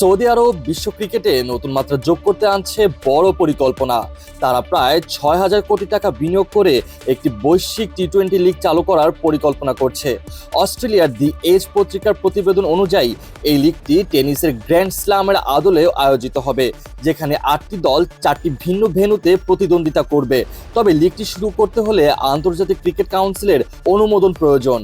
Saudi আরব বিশ্ব ক্রিকেটে নতুন মাত্রা যোগ করতে আনছে বড় পরিকল্পনা। তারা প্রায় ছয় হাজার কোটি টাকা বিনিয়োগ করে একটি বৈশ্বিক টি টোয়েন্টি লিগ চালু করার পরিকল্পনা করছে। অস্ট্রেলিয়ার দি এজ পত্রিকার প্রতিবেদন অনুযায়ী, এই লিগটি টেনিসের গ্র্যান্ড স্লামের আদলে আয়োজিত হবে, যেখানে আটটি দল চারটি ভিন্ন ভেন্যুতে প্রতিদ্বন্দ্বিতা করবে। তবে লিগটি শুরু করতে হলে আন্তর্জাতিক ক্রিকেট কাউন্সিলের অনুমোদন প্রয়োজন।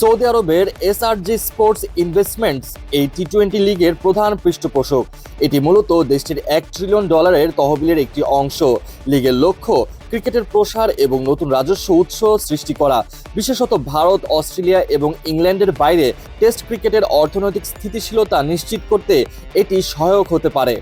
সৌদি আরবের এসআরজি স্পোর্টস ইনভেস্টমেন্টস এই টি টোয়েন্টি লিগের প্রধান পৃষ্ঠপোষক। এটি মূলত দেশটির এক ট্রিলিয়ন ডলারের তহবিলের একটি অংশ। লিগের লক্ষ্য, ক্রিকেটের প্রসার এবং নতুন রাজস্ব উৎস সৃষ্টি করা। বিশেষত ভারত, অস্ট্রেলিয়া এবং ইংল্যান্ডের বাইরে টেস্ট ক্রিকেটের অর্থনৈতিক স্থিতিশীলতা নিশ্চিত করতে এটি সহায়ক হতে পারে।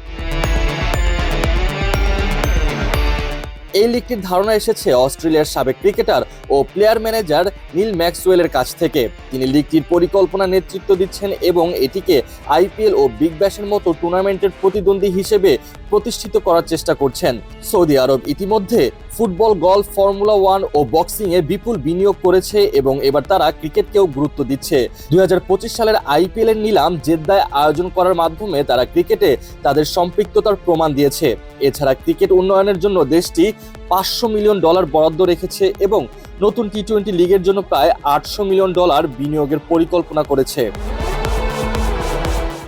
এই লিগটির ধারণা এসেছে অস্ট্রেলিয়ার সাবেক ক্রিকেটার ও প্লেয়ার ম্যানেজার নীল ম্যাক্সওয়েলের কাছ থেকে। তিনি লিগটির পরিকল্পনা নেতৃত্ব দিচ্ছেন এবং এটিকে আইপিএল ও বিগ ব্যাশের মতো টুর্নামেন্টের প্রতিদ্বন্দ্বী হিসেবে প্রতিষ্ঠিত করার চেষ্টা করছেন। সৌদি আরব ইতিমধ্যে ফুটবল, গল্ফ, ফর্মুলা ওয়ান ও বক্সিং এ বিপুল বিনিয়োগ করেছে এবং এবার তারা ক্রিকেটকেও গুরুত্ব দিচ্ছে। দুই হাজার পঁচিশ সালের আইপিএল এর নিলাম জেদ্দায় আয়োজন করার মাধ্যমে তারা ক্রিকেটে তাদের সম্পৃক্ততার প্রমাণ দিয়েছে। এছাড়া ক্রিকেট উন্নয়নের জন্য দেশটি পাঁচশো মিলিয়ন ডলার বরাদ্দ রেখেছে এবং নতুন টি টোয়েন্টি লিগের জন্য প্রায় আটশো মিলিয়ন ডলার বিনিয়োগের পরিকল্পনা করেছে।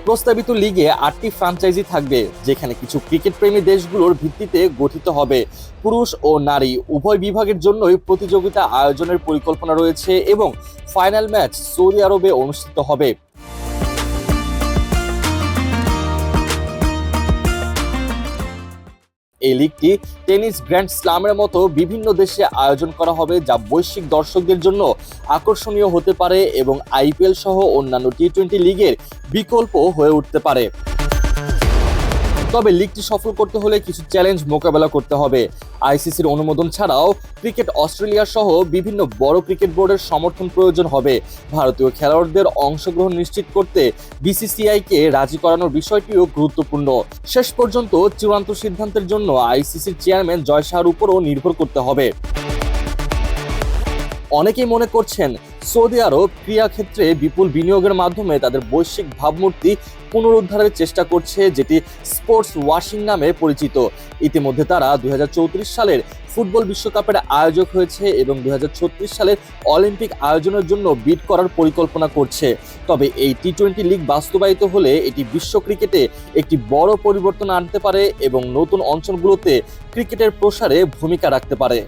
প্রস্তাবিত লিগে আটটি ফ্রাঞ্চাইজি থাকবে, যেখানে কিছু ক্রিকেট প্রেমী দেশগুলোর ভিত্তিতে গঠিত হবে। পুরুষ ও নারী উভয় বিভাগের জন্যই প্রতিযোগিতা আয়োজনের পরিকল্পনা রয়েছে এবং ফাইনাল ম্যাচ সৌদি আরবে অনুষ্ঠিত হবে। এই লিগটি টেনিস গ্র্যান্ড স্লামের মতো বিভিন্ন দেশে আয়োজন করা হবে যা বৈশ্বিক দর্শকদের জন্য আকর্ষণীয় হতে পারে এবং আইপিএল সহ অন্যান্য টি টোয়েন্টি লিগের বিকল্প হয়ে উঠতে পারে। তবে লিগটি সফল করতে হলে কিছু চ্যালেঞ্জ মোকাবেলা করতে হবে। আইসিসির অনুমোদন ছাড়াও ক্রিকেট অস্ট্রেলিয়া সহ বিভিন্ন বড় ক্রিকেট বোর্ডের সমর্থন প্রয়োজন হবে। ভারতীয় খেলোয়াড়দের অংশগ্রহণ নিশ্চিত করতে বিসিসিআইকে রাজি করানোর বিষয়টিও গুরুত্বপূর্ণ। শেষ পর্যন্ত চূড়ান্ত সিদ্ধান্তের জন্য আইসিসির চেয়ারম্যান জয় শাহর উপরও নির্ভর করতে হবে। অনেকেই মনে করছেন সৌদি আরব ক্রীড়া ক্ষেত্রে বিপুল বিনিয়োগের মাধ্যমে তাদের বৈশ্বিক ভাবমূর্তি পুনরুদ্ধারের চেষ্টা করছে, যেটি স্পোর্টস ওয়াশিং নামে পরিচিত। ইতিমধ্যে তারা দু হাজার চৌত্রিশ সালের ফুটবল বিশ্বকাপের আয়োজক হয়েছে এবং দু হাজার ছত্রিশ সালের অলিম্পিক আয়োজনের জন্য বিট করার পরিকল্পনা করছে। তবে এই টি টোয়েন্টি লিগ বাস্তবায়িত হলে এটি বিশ্ব ক্রিকেটে একটি বড় পরিবর্তন আনতে পারে এবং নতুন অঞ্চলগুলোতে ক্রিকেটের প্রসারে ভূমিকা রাখতে পারে।